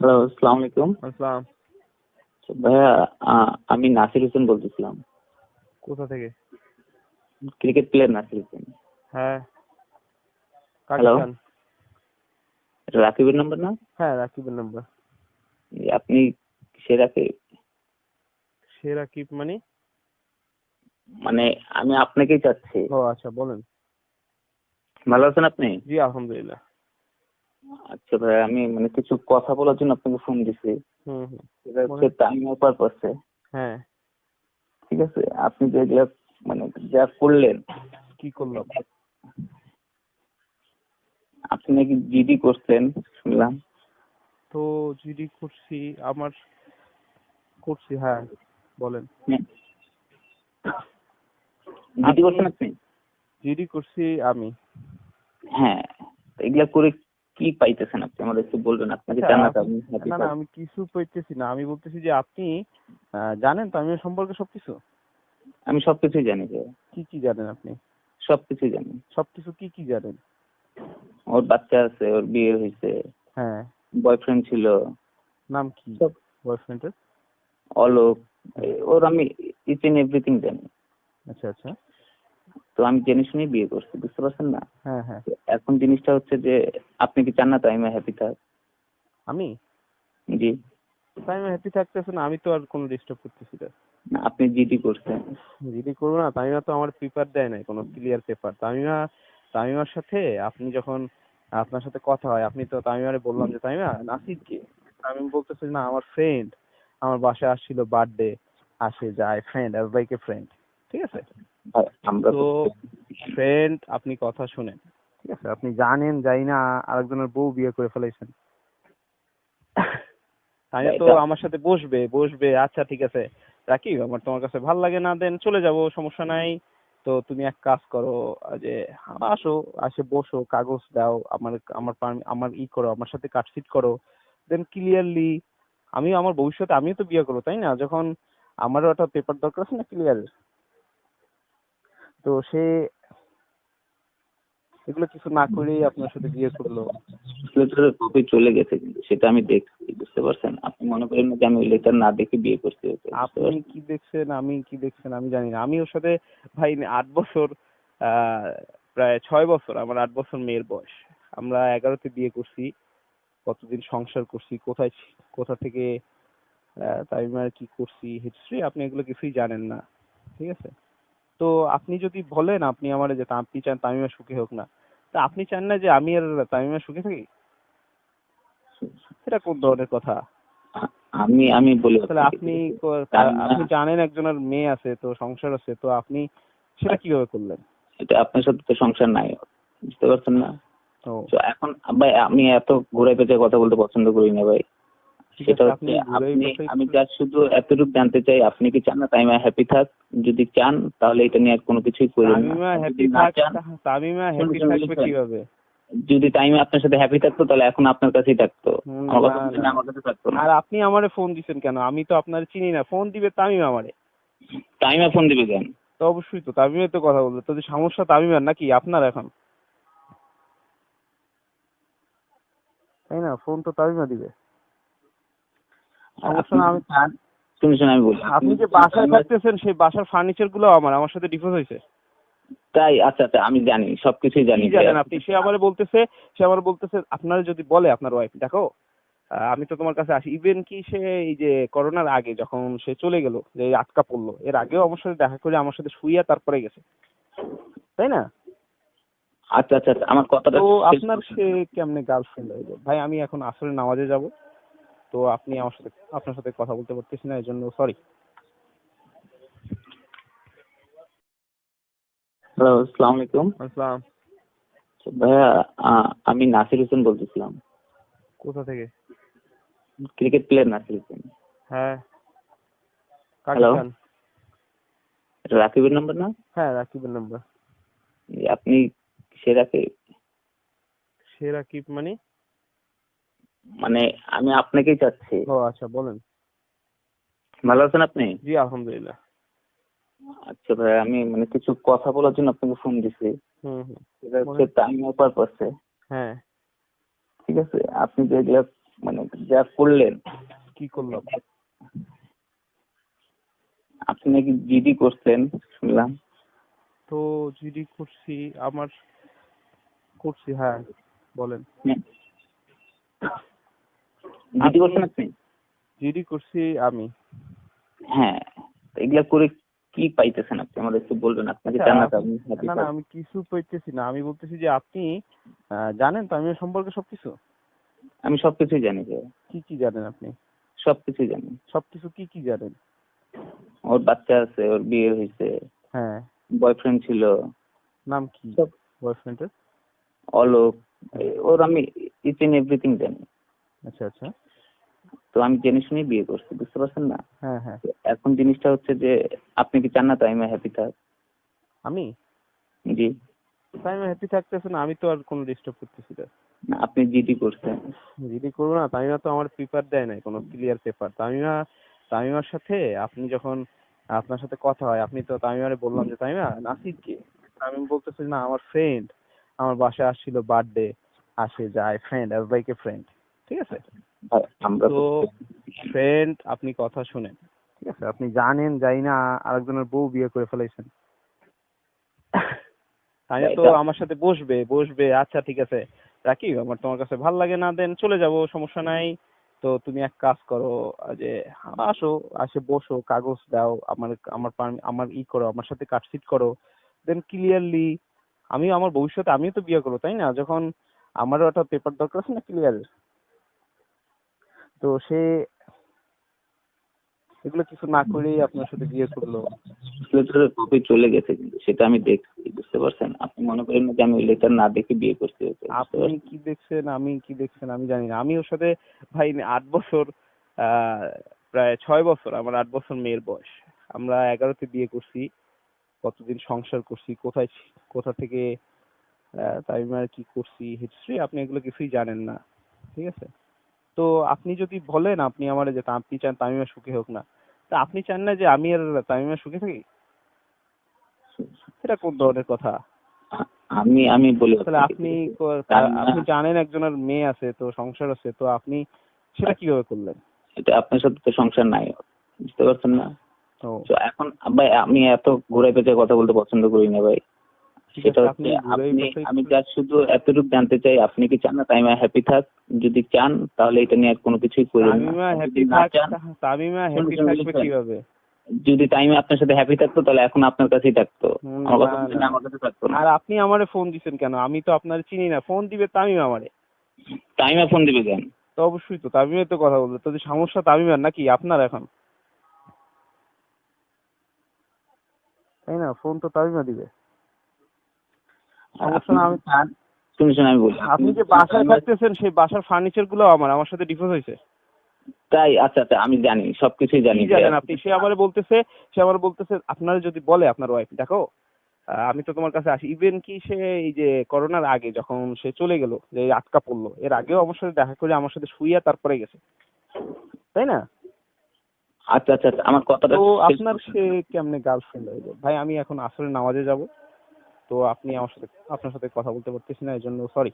Hello আসসালামু আলাইকুম আসসালাম ভাইয়া আ- আমি নাসির হোসেন বলতেছিলাম। কোথা থেকে? Cricket player Nasir Hossain. হ্যাঁ। কাকে Hello? চান? এটা রাকিবের নাম্বার না? হ্যাঁ রাকিবের নাম্বার এই আপনি সে রাকিব? সে রাকিব মানে? মানে আমি আপনাকেই চাচ্ছি। ও আচ্ছা বলেন। ভালো আছেন আপনি? জি আলহামদুলিল্লাহ। আচ্ছা ভাই আমি মানে কিছু কথা বলার জন্য আপনাকে ফোন দিছি। সেটা হচ্ছে টাইম ওভার করছে। হ্যাঁ। ঠিক আছে? আপনি যেগুলা মানে যা করলেন। কি করলাম আপনি নাকি জিডি করছেন? শুনলাম। তো জিডি করছি আমার করছি হ্যাঁ বলেন। জিডি করছেন আপনি? জিডি করছি আমি। হ্যাঁ। এগুলা করে কি পাইতেছেন আপনি? আমাদের একটু বলবেন আপনাকে জানাতে না না আমি কিছু পাইতেছি না। আমি বলতেছি যে আপনি জানেন তো আমি সম্পর্কে সবকিছু? আমি সবকিছুই জানি যে কি কি জানেন আপনি? সবকিছুই জানি। সবকিছু কি কি জানেন? ওর বাচ্চা আছে ওর বিয়ে হয়েছে। হ্যাঁ। বয়ফ্রেন্ড ছিল। নাম কি? বয়ফ্রেন্ডের? অলোক। ওর আমি ইচ এন্ড এভরিথিং জানি। আচ্ছা আচ্ছা। তো আমি জেনে শুনে বিয়ে করছি বুঝতে পারছেন না? হ্যাঁ হ্যাঁ। এখন জিনিসটা হচ্ছে যে আপনি কি চান না তাই আমি হ্যাপি থাক? আমি? জি। টাইমে হ্যাপি থাকতেছে না আমি তো আর কোনো ডিস্টার্ব করতেছি না। না, আপনি জিডি করছেন। জিডি করব না তামিমা তো আমার পেপার দেয় নাই কোনো ক্লিয়ার পেপার তামিমা তামিমার সাথে আপনি যখন আপনার সাথে কথা হয় আপনি তো তামিমারে বললাম যে তামিমা নাসির কে? তামিম বলতেছে না আমার ফ্রেন্ড আমার বাসায় আসছিল বার্থডে আসে যায় friend as like a friend ঠিক আছে? আমরা তো ফ্রেন্ড আপনি কথা শুনেন। ঠিক আছে আপনি জানেন যাই না আরেকজনের বউ বিয়ে করে ফেলাইছেন। তামিমা তো আমার সাথে বসবে বসবে আচ্ছা ঠিক আছে। রাকিব আমার তোমার কাছে ভালো লাগে না দেন চলে যাব সমস্যা নাই। তো তুমি এক কাজ করো যে আসো আসে বসো কাগজ দাও আমার আমার আমার ই করো আমার সাথে কাটসিট করো। দেন ক্লিয়ারলি আমি আমার ভবিষ্যতে আমিও তো বিয়ে করব তাই না? যখন আমারও একটা পেপার দরকার আছে না ক্লিয়ার তো সে এগুলো কিছু না করেই আপনার সাথে বিয়ে করল। লেটারের কপি চলে গেছে কিন্তু সেটা আমি দেখছি বুঝতে পারছেন? আপনি মনে করেন না যে আমি ওই লেটার না দেখে বিয়ে করছি ওকে, আপনি কি দেখছেন আমি কি দেখছেন আমি জানি না। আমি ওর সাথে ভাই আট বছর আহ, প্রায় ছয় বছর আমার আট বছর মেয়ের বয়স। আমরা এগারোতে বিয়ে করছি কতদিন সংসার করছি কোথায় কোথা থেকে আহ, তামিমার কি করছি হিস্ট্রি আপনি এগুলো কিছুই জানেন না ঠিক আছে? তো আপনি যদি বলেন আপনি আমার যে আপনি চান তামিমা সুখী হোক না তা আপনি চান না যে আমি আর তামিমা সুখী থাকি? এটা কোন ধরনের কথা? আমি আমি বলি তাহলে আপনি আপনি জানেন একজনের মেয়ে আছে তো সংসার আছে তো আপনি সেটা কীভাবে করলেন? এটা আপনার সাথে তো সংসার নাই বুঝতে পারছেন না? তো এখন ভাই আমি এত ঘুরে পেঁচে কথা বলতে পছন্দ করি না ভাই। সেটা হচ্ছে আপনি আমি জাস্ট শুধু এতটুকু জানতে চাই আপনি কি চান না তাই হ্যাপি থাক? যদি চান তাহলে এটা নিয়ে আর কোনো কিছুই করেন না। তামিমা হ্যাপি থাক তামিমা হ্যাপি থাকবে কীভাবে? যদি টাইমে আপনার সাথে হ্যাপি থাকতো তাহলে এখন আপনার কাছেই থাকতো। আমার কথা বলছেন, আমার কাছে থাকতো না। আর আপনি আমারে ফোন দিছেন কেন? আমি তো আপনার চিনি না। ফোন দিবে তামিম আমারে। টাইমে ফোন দিবে কেন? তো অবশ্যই তো তামিমের তো কথা বলবে। তো সমস্যা তামিমের নাকি? আপনার এখন। তাই না? ফোন তো তামিমা দিবে। আপনি চান শুনুন শুনুন আমি বলি আপনি যে বাসায় থাকতেছেন সেই বাসার ফার্নিচারগুলো আমার আমার সাথে ডিভোর্স হয়েছে। তাই আচ্ছা আচ্ছা আমি জানি সবকিছুই জানি জানেন আপনি সে আমারে বলতেছে সে আমার বলতেছে আপনারা যদি বলে আপনার ওয়াইফ দেখো আমি তো তোমার কাছে আসি। ইভেন কি সে এই যে করোনার আগে যখন সে চলে গেল যে আটকা পড়ল এর আগেও আমার সাথে দেখা করে আমার সাথে শুইয়া তারপরে গেছে। তাই না? আচ্ছা আচ্ছা আচ্ছা, আমার কথাটা তো আপনার সে কেমনে গার্লফ্রেন্ড হয়ে যায় ভাই আমি এখন আসলে নামাজে যাব। তো আপনি আমার সাথে আপনার সাথে কথা বলতে পারতেছি না এই জন্য সরি হ্যালো আসসালামু আলাইকুম। আসসালাম। ভাইয়া আমি নাসির হোসেন বলতেছিলাম। কোথা থেকে? Cricket player Nasir Hossain. হ্যাঁ? এটা রাকিবের নাম্বার না? হ্যাঁ রাকিবের নাম্বার আপনি সে রাকিব? সে রাকিব মানে? মানে আমি আপনাকেই চাচ্ছি। ও আচ্ছা বলেন। ভালো আছেন আপনি? জি আলহামদুলিল্লাহ। আচ্ছা ভাই আমি মানে কিছু কথা বলার জন্য আপনাকে ফোন দিছি। হুম হুম। হচ্ছে টাইম করছে হ্যাঁ। ঠিক আছে? আপনি যেগুলা মানে যা করলেন। কি করলাম আপনি নাকি জিডি করছেন শুনলাম। তো জিডি করছি আমার করছি হ্যাঁ বলেন। জিডি করছেন আপনি? জিডি করছি আমি। হ্যাঁ এগুলা করে কি পাইতেছেন আপনি? আমাদের একটু বলবেন আপনাকে আচ্ছা, জানাতে আপনি না না আমি কিছু পাইতেছি না। আমি বলতেছি যে আপনি জানেন তো আমি সম্পর্কে সবকিছু? আমি সবকিছুই জানি যে কি কি জানেন আপনি? সবকিছুই জানি। সবকিছু কি কি জানেন? ওর বাচ্চা আছে ওর বিয়ে হয়েছে। হ্যাঁ। বয়ফ্রেন্ড ছিল। নাম কি? বয়ফ্রেন্ডের? অলোক ওর আমি ইচ এন্ড এভরিথিং জানি। আচ্ছা আচ্ছা। তো আমি জেনে শুনে বিয়ে করছি বুঝতে পারছেন না? হ্যাঁ হ্যাঁ। এখন জিনিসটা হচ্ছে যে আপনি কি চান না তাই আমি হ্যাপি থাক? আমি? জি। তাই আমি হ্যাপি থাকতেছে না আমি তো আর কোনো ডিস্টার্ব করতেছি না। না, আপনি জিডি করছেন। জিডি করব না তামিমা তো আমার পেপার দেয় নাই কোনো ক্লিয়ার পেপার তামিমা তামিমার সাথে আপনি যখন আপনার সাথে কথা হয় আপনি তো তামিমারে বললাম যে তামিমা নাসির কে? তামিম বলতেছে না আমার ফ্রেন্ড আমার বাসায় আসছিল বার্থডে আসে যায় friend as like a friend ঠিক আছে? আমরা তো ফ্রেন্ড আপনি কথা শুনেন। ঠিক আছে আপনি জানেন যাই না আরেকজনের বউ বিয়ে করে ফেলাইছেন। তাই তো আমার সাথে বসবে বসবে আচ্ছা ঠিক আছে। রাকি আমার তোমার কাছে ভালো লাগে না দেন চলে যাব সমস্যা নাই। তো তুমি এক কাজ করো যে আসো আসে বসো কাগজ দাও আমার আমার আমার ই করো আমার সাথে কাটসিট করো। দেন ক্লিয়ারলি আমি আমার ভবিষ্যতে আমিও তো বিয়ে করব তাই না? যখন আমারও একটা পেপার দরকার আছে না ক্লিয়ারের তো সে এগুলো কিছু না করেই আপনার সাথে বিয়ে করল। লেটারের কপি চলে গেছে কিন্তু সেটা আমি দেখছি বুঝতে পারছেন? আপনি মনে করেন না যে আমি লেটার না দেখে বিয়ে করছি ওকে, বুঝতে আপনি কি দেখছেন আমি কি দেখছেন আমি জানি না। আমি ওর সাথে ভাই আট বছর আহ, প্রায় ছয় বছর আমার আট বছর মেয়ের বয়স। আমরা এগারোতে বিয়ে করছি কতদিন সংসার করছি কোথায় কোথা থেকে আহ, আর কি করছি হিস্ট্রি আপনি এগুলো কিছুই জানেন না ঠিক আছে? তো আপনি যদি বলেন আপনি আমার যে আপনি চান তামিমা সুখী হোক না তা আপনি চান না যে আমি আর তামিমা সুখে থাকি? এটা কোন ধরনের কথা? আমি আমি বলি তাহলে আপনি আপনি জানেন একজনের মেয়ে আছে তো সংসার আছে তো আপনি সেটা কীভাবে করলেন? এটা আপনার সাথে তো সংসার নাই বুঝতে পারছেন না? তো এখন ভাই আমি এত ঘুরে পেঁচে কথা বলতে পছন্দ করি না ভাই। সেটা হচ্ছে আপনি আমি জাস্ট শুধু এতটুকু জানতে চাই আপনি কি চান না তাই হ্যাপি থাক? যদি চান তাহলে এটা নিয়ে আর কোনো কিছুই করেন না। তামিমা হ্যাপি তামিমা থাকবে। কীভাবে? যদি টাইমে আপনার সাথে হ্যাপি থাকতো তাহলে এখন আপনার কাছেই থাকতো। আমার কথা না, শুনলে না। আমার কাছে থাকতো আর আপনি আমারে ফোন দিছেন কেন? আমি তো আপনার চিনি না। ফোন দিবে তামিম আমারে। টাইমে ফোন দিবে কেন? তো অবশ্যই তো তামিমের তো কথা বলবে। তো যে সমস্যা তামিমের নাকি আপনার এখন? তাই না? ফোন তো তামিমা দিবে। আমি- শুনুন শুনুন আমি বলি। আপনি যে বাসায় থাকতেছেন সেই বাসার ফার্নিচারগুলো আমার আমার সাথে ডিভোর্স হয়েছে। তাই? আচ্ছা আচ্ছা আমি জানি সবকিছুই জানি জানেন আপনি? সে আমার বলতেছে সে আমার বলতেছে আপনারা যদি বলে আপনার ওয়াইফ দেখো আমি তো তোমার কাছে আসি। ইভেন কি সে এই যে করোনার আগে যখন সে চলে গেল যে আটকা পড়ল এর আগেও আমার সাথে দেখা করে আমার সাথে শুইয়া তারপরে গেছে। তাই না? আচ্ছা আচ্ছা আচ্ছা, আমার কথাটা তো আপনার সে কেমনে গার্লফ্রেন্ড হয়ে ভাই আমি এখন আসলে নামাজে যাব। তো আপনি আমার সাথে আপনার সাথে কথা বলতে পারতেছি না এই জন্য সরি